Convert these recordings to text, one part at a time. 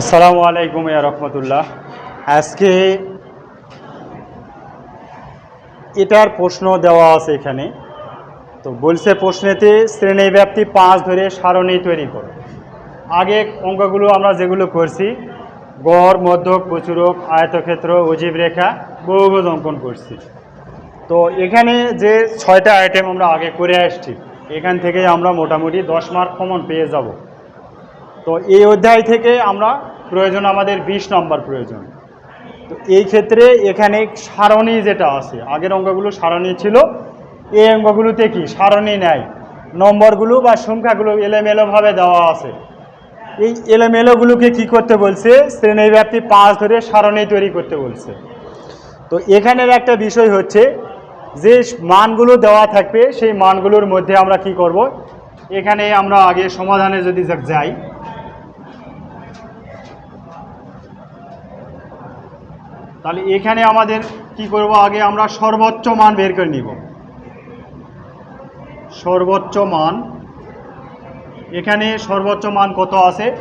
আসসালামু আলাইকুম ইয়া রহমতুল্লাহ। আজকে এটার প্রশ্ন দেওয়া আছে এখানে। তো বলছে প্রশ্নেতে শ্রেণি ব্যাপ্তি পাঁচ ধরে সারণী তৈরি করো। আগে অঙ্কগুলো আমরা যেগুলো করছি, গড়, মধ্যক, প্রচুরক, আয়তক্ষেত্র, অজীব রেখা, বহুভুজ অঙ্কন করছি। তো এখানে যে ছয়টা আইটেম আমরা আগে করে আসছি, এখান থেকে আমরা মোটামুটি দশ মার্ক কমন পেয়ে যাব। তো এই অধ্যায় থেকে আমরা প্রয়োজন, আমাদের বিশ নম্বর প্রয়োজন। তো এই ক্ষেত্রে এখানে সারণী যেটা আছে, আগের অঙ্কগুলো সারণী ছিল, এই অঙ্কগুলোতে কি? সারণী নেয় নম্বরগুলো বা সংখ্যাগুলো এলোমেলোভাবে দেওয়া আছে। এই এলোমেলোগুলোকে কি করতে বলছে? শ্রেণীব্যাপ্তি পাঁচ ধরে সারণী তৈরি করতে বলছে। তো এখানের একটা বিষয় হচ্ছে যে মানগুলো দেওয়া থাকবে, সেই মানগুলোর মধ্যে আমরা কি করব? এখানে আমরা আগে সমাধানে যদি যাই তাহলে এখানে আমাদের কি করব? আগে আমরা সর্বোচ্চ মান বের করে নিব। সর্বোচ্চ মান, এখানে সর্বোচ্চ মান কত আছে?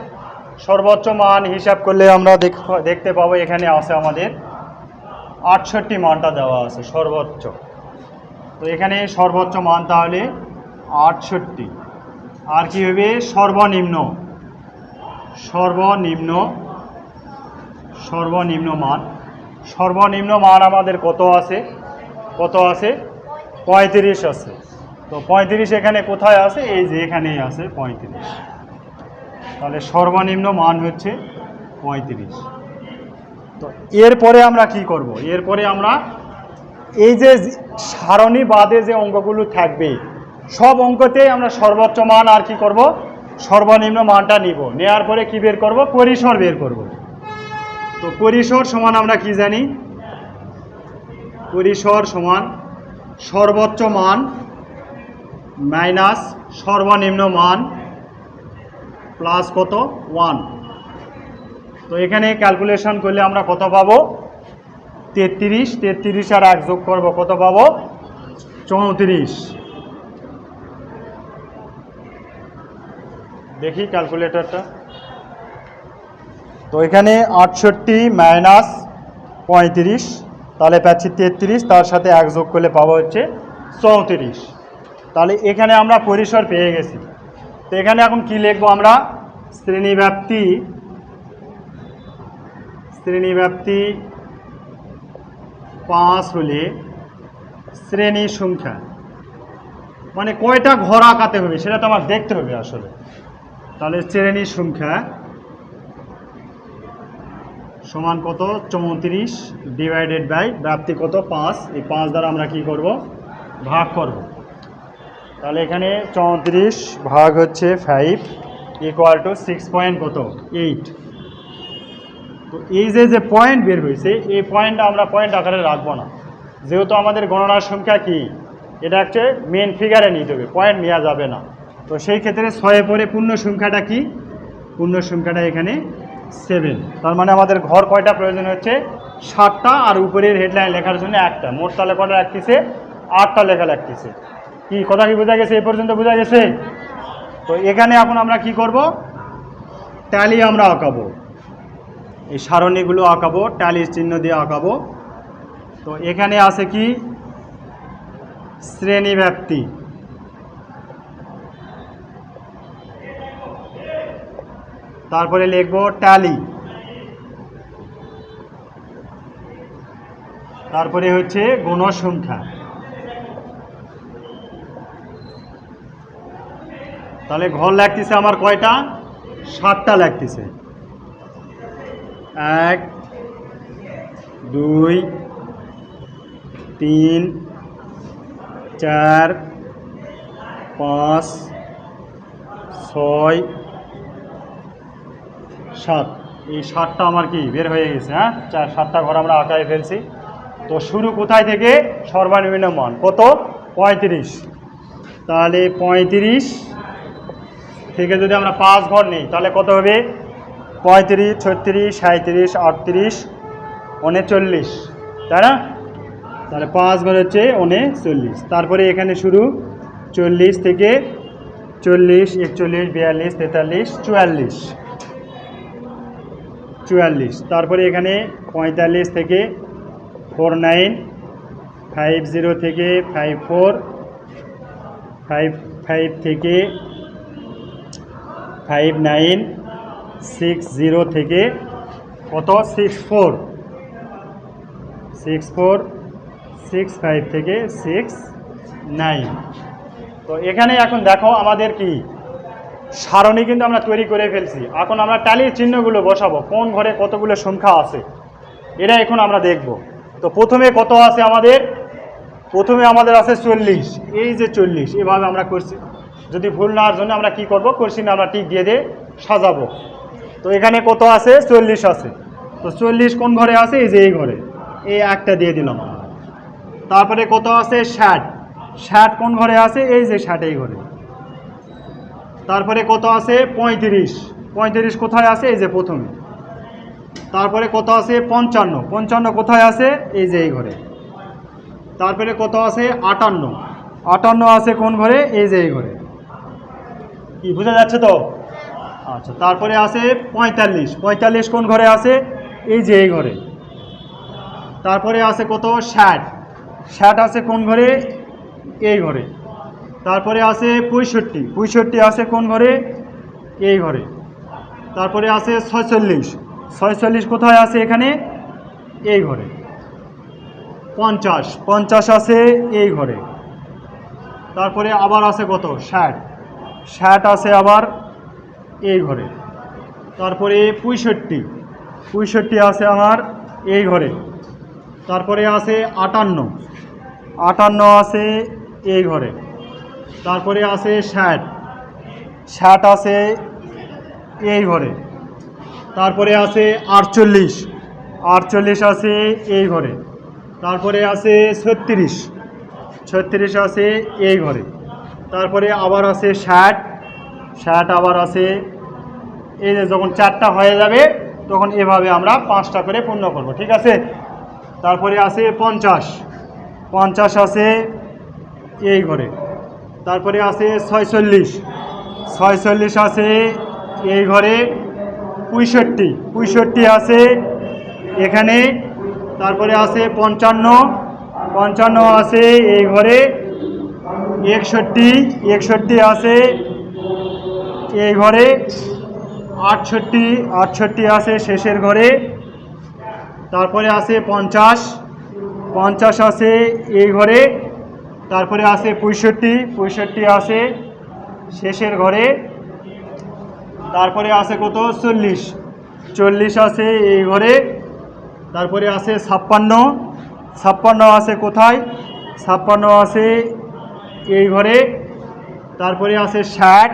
সর্বোচ্চ মান হিসাব করলে আমরা দেখ- দেখতে পাবো এখানে আছে আমাদের আটষট্টি মানটা দেওয়া আছে, সর্বোচ্চ। তো এখানে সর্বোচ্চ মান তাহলে আটষট্টি। আর কি হবে? সর্বনিম্ন। সর্বনিম্ন সর্বনিম্ন মান। সর্বনিম্ন মান আমাদের কত আছে? কত আছে? পঁয়ত্রিশ আছে। তো পঁয়ত্রিশ এখানে কোথায় আছে? এই যে এখানেই আছে, পঁয়ত্রিশ। তাহলে সর্বনিম্ন মান হচ্ছে পঁয়ত্রিশ। তো এরপরে আমরা কি করব? এরপরে আমরা এই যে সারণী বাদে যে অঙ্কগুলো থাকবে, সব অঙ্কতেই আমরা সর্বোচ্চ মান আর কি করব? সর্বনিম্ন মানটা নিব। নেওয়ার পরে কি বের করব? পরিসর বের করব। তো পরিসর সমান আমরা কি জানি? পরিসর সমান সর্বোচ্চ মান মাইনাস সর্বনিম্ন মান প্লাস কত? ওয়ান। তো এখানে ক্যালকুলেশন করলে আমরা কত পাবো? তেত্রিশ। তেত্রিশ আর এক যোগ করব কত পাবো? চৌত্রিশ। দেখি ক্যালকুলেটরটা। তো এখানে আটষট্টি মাইনাস পঁয়ত্রিশ, তাহলে পাচ্ছি তেত্রিশ, তার সাথে এক যোগ করলে পাওয়া হচ্ছে চৌত্রিশ। তাহলে এখানে আমরা পরিসর পেয়ে গেছি। তো এখানে এখন কি লিখব আমরা? শ্রেণীব্যাপ্তি শ্রেণীব্যাপ্তি পাঁচ হলে শ্রেণি সংখ্যা। মানে কয়টা ঘর আঁকাতে হবে সেটা তো আমার দেখতে হবে আসলে। তাহলে শ্রেণি সংখ্যা সমান কত? চৌত্রিশ ডিভাইডেড বাই ব্যাপ্তি কত? পাঁচ। এই পাঁচ দ্বারা আমরা কি করব? ভাগ করব। তাহলে এখানে চৌত্রিশ ভাগ হচ্ছে five equal to six point কত? এইট তো এই যে যে পয়েন্ট বের হয়েছে, এই পয়েন্টটা আমরা পয়েন্ট আকারে রাখব না। যেহেতু আমাদের গণনার সংখ্যা কি? এটা হচ্ছে মেন ফিগারে নিতে হবে। পয়েন্ট নেওয়া যাবে না। তো সেই ক্ষেত্রে ছয়ে পরে পূর্ণ সংখ্যাটা কি? পূর্ণ সংখ্যাটা এখানে সেভেন তার মানে আমাদের ঘর কয়টা প্রয়োজন হচ্ছে? সাতটা, আর উপরের হেডলাইন লেখার জন্য একটা। মোট তাহলে কটা লাগতেছে আটটা লেখা লাগতেছে কি, কথা কি বোঝা গেছে? এই পর্যন্ত বোঝা গেছে? তো এখানে এখন আমরা কি করব? ট্যালি আমরা আঁকাবো। এই সারণীগুলো আঁকাবো ট্যালির চিহ্ন দিয়ে আঁকাবো। তো এখানে আছে কি? শ্রেণি ব্যাপ্তি তারপরে লিখব ট্যালি তারপরে হচ্ছে গণসংখ্যা। তাহলে ঘর লাগতেছে আমার কয়টা? সাতটা লাগতেছে। এক, দুই, তিন, চার, পাঁচ, ছয় সাত। এই সাতটা আমার কি বের হয়ে গেছে হ্যাঁ? চার, সাতটা ঘর আমরা আঁকায় ফেলছি। তো শুরু কোথায় থেকে? সর্বনিম্ন মান। কত? পঁয়ত্রিশ। তাহলে পঁয়ত্রিশ থেকে যদি আমরা পাঁচ ঘর নিই, তাহলে কত হবে? পঁয়ত্রিশ, ছত্রিশ সাঁত্রিশ আটত্রিশ, উনচল্লিশ। তাই না? তাহলে পাঁচ ঘর হচ্ছে উনচল্লিশ। তারপরে এখানে শুরু চল্লিশ থেকে চল্লিশ, একচল্লিশ, বিয়াল্লিশ, তেতাল্লিশ, চুয়াল্লিশ। চুয়াল্লিশ। তারপরে এখানে পঁয়তাল্লিশ থেকে ফোর নাইন ফাইভ জিরো থেকে ফাইভ ফোর, ফাইভ ফাইভ থেকে ফাইভ নাইন, সিক্স জিরো থেকে কত? Six four. Six four, six five থেকে সিক্স নাইন। তো এখানে এখন দেখো আমাদের কি সারণী কিন্তু আমরা তৈরি করে ফেলছি। এখন আমরা টালির চিহ্নগুলো বসাবো। কোন ঘরে কতগুলো সংখ্যা আছে? এটা এখন আমরা দেখব। তো প্রথমে কত আছে আমাদের? প্রথমে আমাদের আছে চল্লিশ। এই যে চল্লিশ, এভাবে আমরা করছি। যদি ভুল না জন্য আমরা কি করব? করছি না, আমরা টিক দিয়ে দিয়ে সাজাবো। তো এখানে কত আছে? চল্লিশ আছে। তো চল্লিশ কোন ঘরে আছে? এই যে এই ঘরে। এই একটা দিয়ে দিলাম। তারপরে কত আছে? ষাট। ষাট কোন ঘরে আছে? এই যে ষাট এই ঘরে। তারপরে কত আছে? পঁয়ত্রিশ। পঁয়ত্রিশ কোথায় আছে? এই যে প্রথমে। তারপরে কত আছে? পঞ্চান্ন। পঞ্চান্ন কোথায় আছে? এই যে এই ঘরে। তারপরে কত আছে? আটান্ন। আটান্ন আছে কোন ঘরে? এই যে এই ঘরে। কি, বোঝা যাচ্ছে তো? আচ্ছা তারপরে আছে পঁয়তাল্লিশ। পঁয়তাল্লিশ কোন ঘরে আছে? এই যে এই ঘরে। তারপরে আছে কত? ষাট। ষাট আছে কোন ঘরে? এই ঘরে। তারপরে আছে পঁয়ষট্টি। পঁয়ষট্টি আছে কোন ঘরে? এই ঘরে। তারপরে আছে ছয়চল্লিশ। ছয়চল্লিশ কোথায় আছে এখানে? এই ঘরে। পঞ্চাশ। পঞ্চাশ আছে এই ঘরে। তারপরে আবার আছে কত? ষাট। ষাট আছে আবার এই ঘরে। তারপরে পঁয়ষট্টি। পঁয়ষট্টি আছে আমার এই ঘরে। তারপরে আছে আটান্ন। আটান্ন আছে এই ঘরে। তারপরে আছে ষাট। ষাট আছে এই ঘরে। তারপরে আছে আটচল্লিশ। আটচল্লিশ আছে এই ঘরে। তারপরে আছে ছত্রিশ। ছত্রিশ আছে এই ঘরে। তারপরে আবার আছে ষাট। ষাট আবার আছে, এই যে যখন চারটা হয়ে যাবে, তখন এভাবে আমরা পাঁচটা করে পূর্ণ করব, ঠিক আছে? তারপরে আছে পঞ্চাশ। পঞ্চাশ আছে এই ঘরে। তারপরে আছে ছয়চল্লিশ। ছয়চল্লিশ আছে এই ঘরে পঁয়ষট্টি। পঁয়ষট্টি আছে এখানে। তারপরে আছে পঞ্চান্ন। পঞ্চান্ন আছে এই ঘরে একষট্টি। একষট্টি আছে এই ঘরে আটষট্টি। আটষট্টি আছে শেষের ঘরে। তারপরে আছে পঞ্চাশ। পঞ্চাশ আছে এই ঘরে তারপরে আছে পঁয়ষট্টি পঁয়ষট্টি আছে শেষের ঘরে। তারপরে আছে কত? চল্লিশ। চল্লিশ আছে এই ঘরে। তারপরে আছে ছাপ্পান্ন। ছাপ্পান্ন আছে কোথায়? ছাপ্পান্ন আছে এই ঘরে। তারপরে আছে ষাট।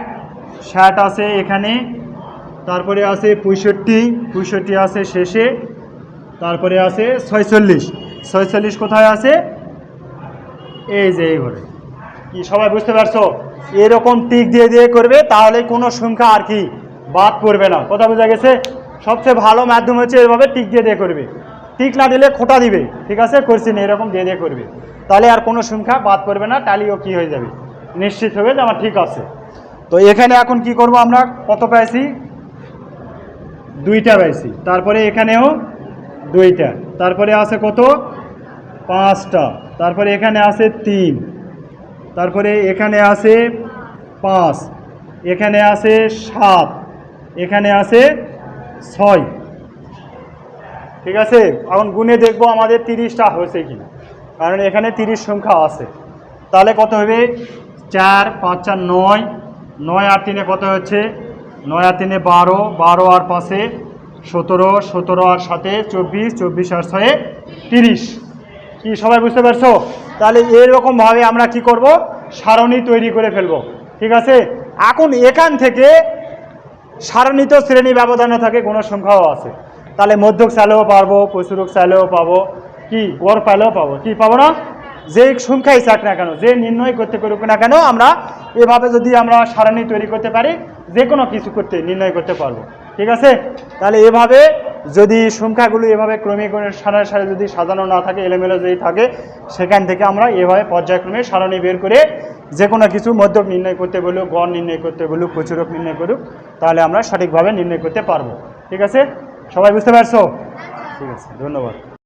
ষাট আছে এখানে। তারপরে আছে পঁয়ষট্টি। পঁয়ষট্টি আছে শেষে। তারপরে আছে ছয়চল্লিশ। ছয়চল্লিশ কোথায় আছে? এই যে এই ঘরে কি, সবাই বুঝতে পারছ? এরকম টিক দিয়ে দিয়ে করবে, তাহলে কোনো সংখ্যা আর কি বাদ পড়বে না। কথা বোঝা গেছে? সবচেয়ে ভালো মাধ্যম হচ্ছে এভাবে টিক দিয়ে দিয়ে করবে। টিক না দিলে খোটা দিবে। ঠিক আছে? করছি না, এরকম দিয়ে দিয়ে করবে। তাহলে আর কোনো সংখ্যা বাদ পড়বে না, টালিও কি হয়ে যাবে? নিশ্চিত হবে যে আমার ঠিক আছে। তো এখানে এখন কি করব আমরা? কত পাইছি? দুইটা পাইছি। তারপরে এখানেও দুইটা। তারপরে আছে কত? পাঁচটা। তারপরে এখানে আছে তিন। তারপরে এখানে আছে পাঁচ। এখানে আছে সাত। এখানে আছে ছয়। ঠিক আছে? এখন গুনে দেখব আমাদের তিরিশটা হয়েছে কি কারণ এখানে তিরিশ সংখ্যা আছে। তাহলে কত হবে? চার, পাঁচ, চার, নয়। নয় আর তিনে কত হচ্ছে? নয় আর তিনে বারো। বারো আর পাঁচে সতেরো। সতেরো আর সাথে চব্বিশ। চব্বিশ আর ছয়ে তিরিশ। কি সবাই বুঝতে পারছ? তাহলে এরকমভাবে আমরা কি করব? সারণী তৈরি করে ফেলব। ঠিক আছে? এখন এখান থেকে সারণিত শ্রেণি ব্যবধানে থাকে কোনো সংখ্যাও আছে। তাহলে মধ্যক চাইলেও পারব প্রচুরক চাইলেও পাবো, কি গড় পাইলেও পাবো। কি পাবো না? যে সংখ্যাই চাক না কেন, যে নির্ণয় করতে করুক না কেন, আমরা এভাবে যদি আমরা সারণী তৈরি করতে পারি, যে কোনো কিছু করতে নির্ণয় করতে পারব। ঠিক আছে? তাহলে এভাবে যদি সংখ্যাগুলো এভাবে ক্রমিক সারা সারে যদি সাজানো না থাকে এলোমেলো যদি থাকে সেখান থেকে আমরা এভাবে পর্যায়ক্রমে সারণি বের করে যে কোনো কিছু মধ্যক নির্ণয় করতে বলুক গড় নির্ণয় করতে বলুক প্রচুরক নির্ণয় করুক তাহলে আমরা সঠিকভাবে নির্ণয় করতে পারব। ঠিক আছে? সবাই বুঝতে পারছ? ঠিক আছে ধন্যবাদ।